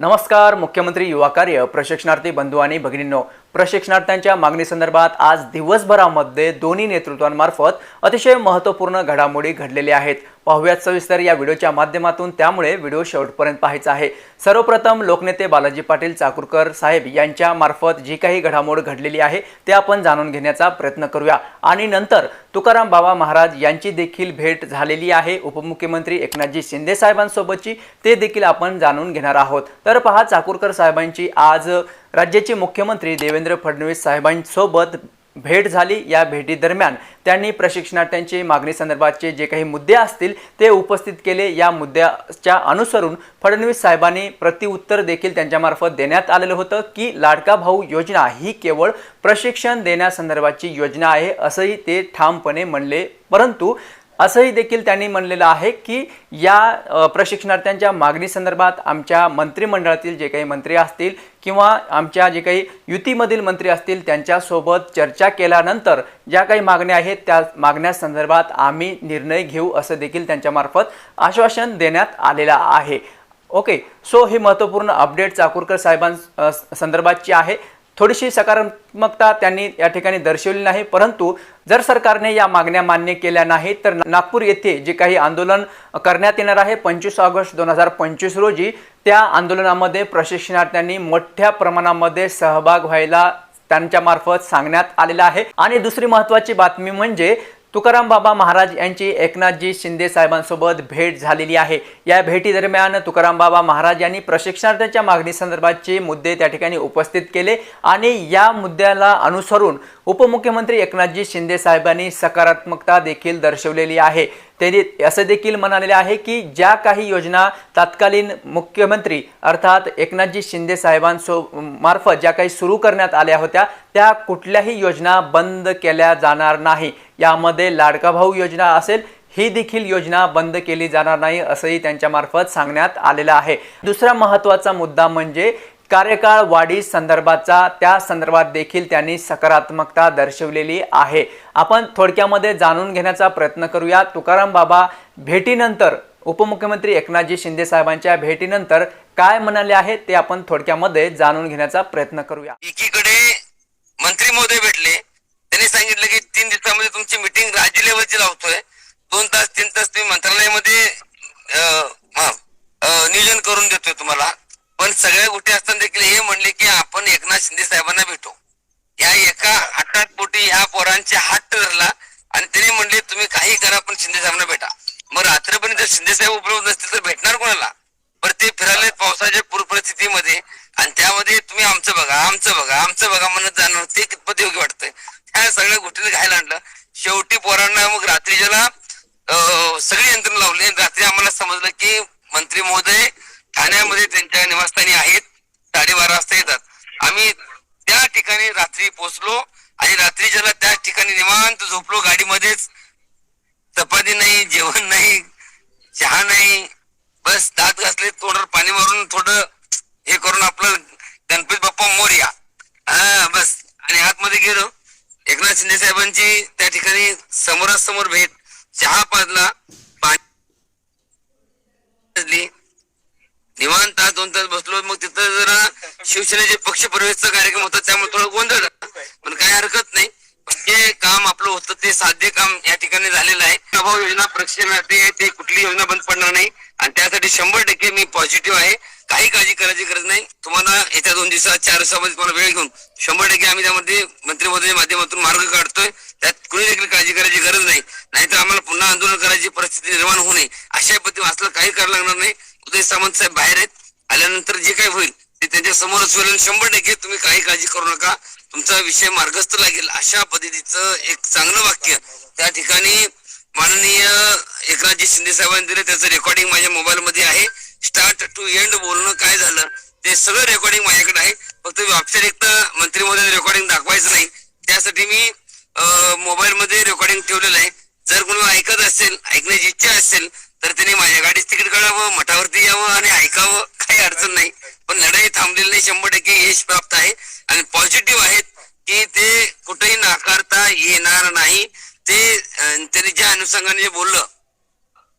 नमस्कार मुख्यमंत्री युवा कार्य प्रशिक्षणार्थी बंधू आणि भगिनींनो. प्रशिक्षणार्थ्यांच्या मागणीसंदर्भात आज दिवसभरामध्ये दोन्ही नेतृत्वांमार्फत अतिशय महत्त्वपूर्ण घडामोडी घडलेल्या आहेत. पाहुयात सविस्तर या व्हिडिओच्या माध्यमातून. त्यामुळे व्हिडिओ शेवटपर्यंत पाहायचा आहे. सर्वप्रथम लोकनेते बालाजी पाटील चाकूरकर साहेब यांच्या मार्फत जी काही घडामोड घडलेली आहे ते आपण जाणून घेण्याचा प्रयत्न करूया. आणि नंतर तुकाराम बाबा महाराज यांची देखील भेट झालेली आहे. उपमुख्यमंत्री एकनाथजी शिंदे साहेबांसोबतची ते देखील आपण जाणून घेणार आहोत. तर पहा चाकूरकर साहेबांची आज राज्याचे मुख्यमंत्री देवेंद्र फडणवीस साहेबांसोबत भेट झाली या भेटीदरम्यान. त्यांनी प्रशिक्षणार्थ्यांची मागणी संदर्भातचे जे काही मुद्दे असतील ते उपस्थित केले. या मुद्द्याच्या अनुसरून फडणवीस साहेबांनी प्रतिउत्तर देखील त्यांच्यामार्फत देण्यात आलेलं होतं की लाडका भाऊ योजना ही केवळ प्रशिक्षण देण्यासंदर्भाची योजना आहे असंही ते ठामपणे म्हणले. परंतु असंही देखील त्यांनी म्हणलेलं आहे की या प्रशिक्षणार्थ्यांच्या मागणी संदर्भात आमच्या मंत्रिमंडळातील जे काही मंत्री असतील किंवा आमच्या जे काही युतीमधील मंत्री असतील त्यांच्यासोबत चर्चा केल्यानंतर ज्या काही मागण्या आहेत त्या मागण्यासंदर्भात आम्ही निर्णय घेऊ असं देखील त्यांच्यामार्फत आश्वासन देण्यात आलेलं आहे. ओके सो हे महत्त्वपूर्ण अपडेट चाकूरकर साहेबां संदर्भातची आहे. थोडीशी सकारात्मकता त्यांनी या ठिकाणी दर्शवली नाही परंतु जर सरकारने या मागण्या मान्य केल्या नाहीत तर नागपूर येथे जे काही आंदोलन करण्यात येणार आहे पंचवीस ऑगस्ट दोन हजार पंचवीस रोजी त्या आंदोलनामध्ये प्रशिक्षणार्थ्यांनी मोठ्या प्रमाणामध्ये सहभाग व्हायला त्यांच्या मार्फत सांगण्यात आलेलं आहे. आणि दुसरी महत्वाची बातमी म्हणजे तुकाराम बाबा महाराज यांची एकनाथजी शिंदे साहेबांसोबत भेट झालेली आहे. या भेटीदरम्यान तुकाराम बाबा महाराज यांनी प्रशिक्षणार्थ्यांच्या मागणीसंदर्भातचे मुद्दे त्या ठिकाणी उपस्थित केले आणि या मुद्द्याला अनुसरून उपमुख्यमंत्री एकनाथजी शिंदे साहेबांनी सकारात्मकता देखील दर्शवलेली आहे. त्यांनी असं देखील म्हणालेले आहे की ज्या काही योजना तत्कालीन मुख्यमंत्री अर्थात एकनाथजी शिंदे साहेबांसो मार्फत ज्या काही सुरू करण्यात आल्या होत्या त्या कुठल्याही योजना बंद केल्या जाणार नाही. यामध्ये लाडका भाऊ योजना असेल ही देखील योजना बंद केली जाणार नाही असंही त्यांच्यामार्फत सांगण्यात आलेलं आहे. दुसरा महत्त्वाचा मुद्दा म्हणजे कार्यकाळ वाढी संदर्भाचा त्या संदर्भात देखील त्यांनी सकारात्मकता दर्शवलेली आहे. आपण थोडक्यामध्ये जाणून घेण्याचा प्रयत्न करूया तुकाराम बाबा भेटीनंतर उपमुख्यमंत्री एकनाथजी शिंदे साहेबांच्या भेटीनंतर काय म्हणाले आहे ते आपण थोडक्यामध्ये जाणून घेण्याचा प्रयत्न करूया एकीकडे मंत्री महोदय भेटले. त्यांनी सांगितलं की तीन दिवसामध्ये तुमची मिटिंग राज्य लेवलची लावतोय. दोन तास तीन तास तुम्ही मंत्रालयामध्ये नियोजन करून देतोय तुम्हाला. पण सगळ्या गोष्टी असताना देखील हे म्हणले की आपण एकनाथ शिंदे साहेबांना भेटू. या एका हातात पोटी ह्या पोरांचे हात धरला आणि त्यांनी म्हणले तुम्ही काही करा पण शिंदे साहेबांना भेटा. मग रात्रीपर्यंत जर शिंदे साहेब उपलब्ध नसतील तर भेटणार कोणाला? बरं ते फिरायला पावसाच्या पूर परिस्थितीमध्ये आणि त्यामध्ये तुम्ही आमचं बघा आमचं बघा आमचं बघा म्हणत जाणार. ते कितपत योग्य वाटतंय? त्या सगळ्या गोष्टीला घ्यायला आणलं. शेवटी पोरांना मग रात्री ज्याला सगळी यंत्रणा लावली आणि रात्री आम्हाला समजलं की मंत्री महोदय ठाण्यामध्ये त्यांच्या निवासस्थानी आहेत. साडेबारा वाजता येतात. आम्ही त्या ठिकाणी रात्री पोहोचलो आणि रात्रीच्याला त्या ठिकाणी निवांत झोपलो गाडीमध्येच चपाती नाही जेवण नाही चहा नाही बस दात घासले तोंडावर पाणी मारून थोडं हे करून आपलं गणपती बाप्पा मोर्या. हा बस. आणि आतमध्ये गेलो. एकनाथ शिंदे साहेबांची त्या ठिकाणी समोरासमोर भेट. चहा पाजला. पाणी निवांत तास दोन तास बसलो मग तिथं जरा शिवसेनेचे पक्ष प्रवेशचा कार्यक्रम होता त्यामुळे थोडं गोंधळ. पण काही हरकत नाही. जे काम आपलं होतं ते साध्य काम या ठिकाणी झालेलं आहे. प्रभाव योजना प्रशिक्षणार्थी आहे ते कुठली योजना बंद पडणार नाही. आणि त्यासाठी शंभर टक्के मी पॉझिटिव्ह आहे. काही काळजी करायची गरज नाही. तुम्हाला येत्या दोन दिवसात चार दिवसामध्ये तुम्हाला वेळ घेऊन शंभर टक्के आम्ही त्यामध्ये मंत्री महोदयाच्या माध्यमातून मार्ग काढतोय. त्यात कुणी देखील काळजी करायची गरज नाही. नाहीतर आम्हाला पुन्हा आंदोलन करायची परिस्थिती निर्माण होऊ नये. अशा पद्धतीने असलं काही करायला लागणार नाही. उदय सामंत साहेब बाहेर आहेत. आल्यानंतर जे काही होईल ते त्यांच्या समोरच होईल. शंभर टक्के तुम्ही काही काळजी करू नका. तुमचा विषय मार्गस्थ लागेल. अशा पद्धतीचं एक चांगलं वाक्य त्या ठिकाणी माननीय एकनाथजी शिंदे साहेबांनी दिले. त्याचं रेकॉर्डिंग माझ्या मोबाईल मध्ये आहे. स्टार्ट टू एंड बोलणं काय झालं ते सगळं रेकॉर्डिंग माझ्याकडे आहे. फक्त औपचारिक मंत्री मध्ये रेकॉर्डिंग दाखवायचं नाही. त्यासाठी मी मोबाईल मध्ये रेकॉर्डिंग ठेवलेलं आहे. जर कोणी ऐकत असेल ऐकण्याची इच्छा असेल तर त्यांनी माझ्या गाडीच तिकीट काढावं मठावरती यावं आणि ऐकावं काही अडचण नाही. पण लढाई थांबलेली नाही शंभर टक्के यश प्राप्त आहे. आणि पॉझिटिव्ह आहेत की ते कुठेही नाकारता येणार नाही. ते त्यांनी ज्या अनुषंगाने जे बोललं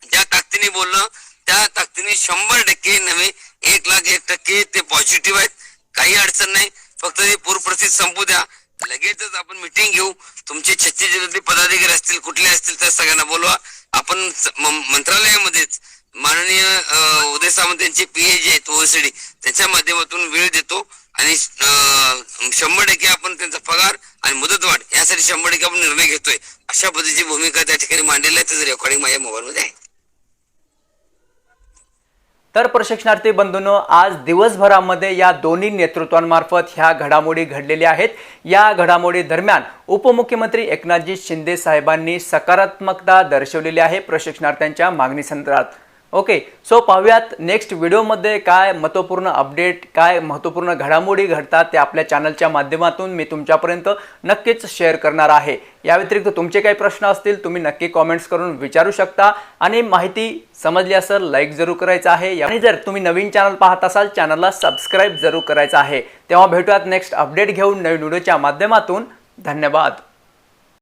ज्या ताकदीने बोललं त्या ताकदीने शंभर टक्के नव्हे एक लाख एक टक्के ते पॉझिटिव्ह आहेत. काही अडचण नाही. फक्त ते पूर संपू द्या. लगेचच आपण मिटिंग घेऊ. तुमचे छत्तीस जिल्ह्यातले पदाधिकारी असतील कुठले असतील त्या सगळ्यांना बोलवा. आपण मंत्रालयामध्येच माननीय उदय सामंत यांची पीए आहेत ओएसडी त्याच्या माध्यमातून वेळ देतो आणि शंभर टक्के आपण त्यांचा पगार आणि मुदतवाढ यासाठी शंभर टक्के आपण निर्णय घेतोय. अशा पद्धतीची भूमिका त्या ठिकाणी मांडलेली आहे. त्याचं रेकॉर्डिंग माझ्या मोबाईलमध्ये आहे. तर प्रशिक्षणार्थी बंधूंनो आज दिवसभरामध्ये या दोन्ही नेतृत्वांमार्फत ह्या घडामोडी घडलेल्या आहेत. या घडामोडी दरम्यान उपमुख्यमंत्री एकनाथजी शिंदे साहेबांनी सकारात्मकता दर्शवलेली आहे प्रशिक्षणार्थ्यांच्या मागणीसंदर्भात ओके सो पाहूयात नेक्स्ट व्हिडिओमध्ये काय महत्त्वपूर्ण अपडेट काय महत्त्वपूर्ण घडामोडी घडतात ते आपल्या चॅनलच्या माध्यमातून मी तुमच्यापर्यंत नक्कीच शेअर करणार आहे. या व्यतिरिक्त तुमचे काही प्रश्न असतील तुम्ही नक्की कॉमेंट्स करून विचारू शकता. आणि माहिती समजली असेल लाईक जरूर करायचं आहे. आणि जर तुम्ही नवीन चॅनल पाहत असाल चॅनलला सबस्क्राईब जरूर करायचं आहे. तेव्हा भेटूयात नेक्स्ट अपडेट घेऊन नवीन व्हिडिओच्या माध्यमातून. धन्यवाद.